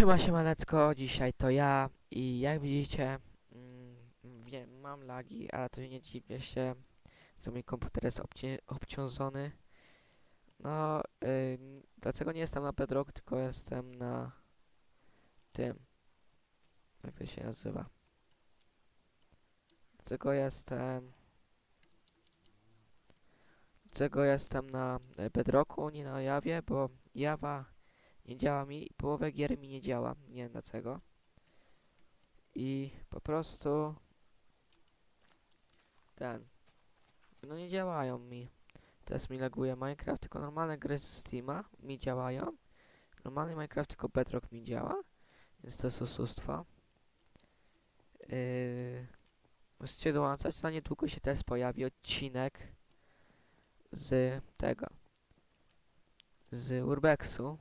Siema, siemaneczko, dzisiaj to ja i jak widzicie, mm, mam lagi, ale to nie dziwię się, że mój komputer jest obci- obciążony. No, dlaczego nie jestem na Bedrock, tylko jestem na tym, jak to się nazywa. Dlaczego jestem, dlaczego jestem na Bedrocku, nie na Jawie, bo Java nie działa mi, połowę gier mi nie działa, nie wiem dlaczego. I po prostu ten, no nie działają mi. Teraz mi laguje Minecraft, tylko normalne gry z Steama mi działają. Normalny Minecraft, tylko Bedrock mi działa, więc to jest oszustwo. Yy, możecie dołączać, na niedługo się też pojawi odcinek z tego, z Urbexu.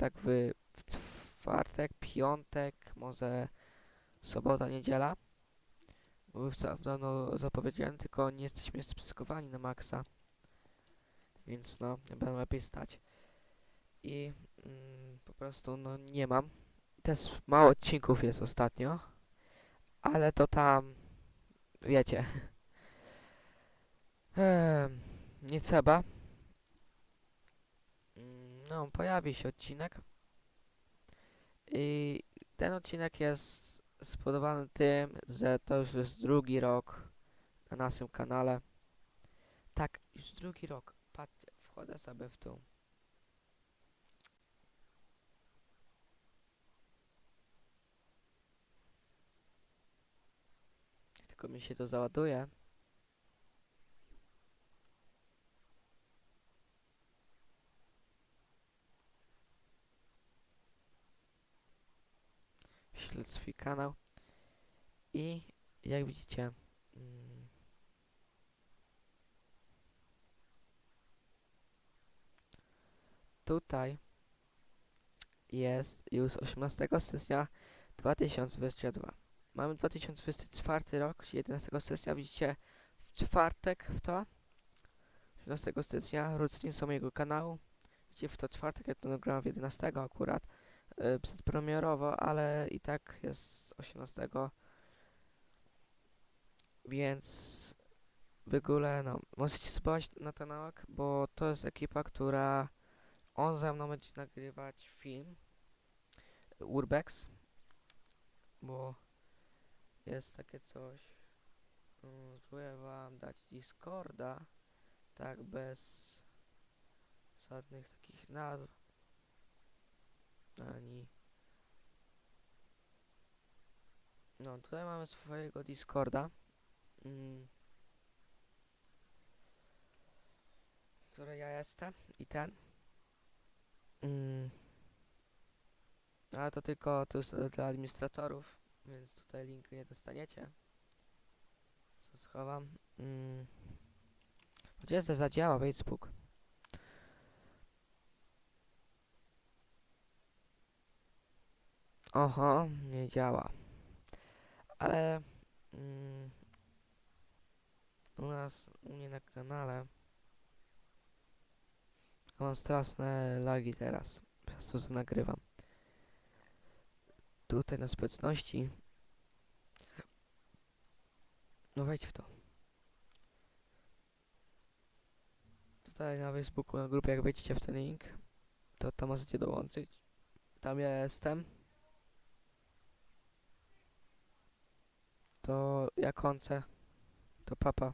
Tak w, w czwartek, piątek, może sobota, niedziela. Bo dawno zapowiedziałem, tylko nie jesteśmy spryskowani na maksa. Więc no, będę lepiej stać. I mm, po prostu no nie mam. Też mało odcinków jest ostatnio. Ale to tam, wiecie. Em, nie trzeba. No, pojawi się odcinek. I ten odcinek jest spodobany tym, że to już jest drugi rok na naszym kanale. Tak, już drugi rok. Patrzcie, wchodzę sobie w tą. Tylko mi się to załaduje. Śledź swój kanał. I jak widzicie, mm, tutaj jest już 18 stycznia 2022. Mamy 2024 rok, czyli 11 stycznia, widzicie w czwartek w to, 18 stycznia, rocznicą mojego kanału. Widzicie w to czwartek, ja to nagrałem w 11 akurat, przedpremierowo, ale i tak jest 18 więc w ogóle, no, możecie spróbować na ten nałak, bo to jest ekipa, która on ze mną będzie nagrywać film Urbex, bo jest takie coś. Mm, Spróbuję wam dać Discorda, tak bez żadnych takich nazw ani. No, tutaj mamy swojego Discorda. Mm. Które ja jestem i ten. Mm. Ale to tylko to jest dla administratorów, więc tutaj linku nie dostaniecie. Co schowam? Mm. Gdzie zadziała Facebook? Oho, nie działa. Ale mm, u nas, u mnie na kanale mam straszne lagi teraz, przez to, że nagrywam. Tutaj na społeczności no wejdź w to. Tutaj na Facebooku, na grupie, jak wejdziecie w ten link, to tam możecie dołączyć. Tam ja jestem. To ja kończę. To papa.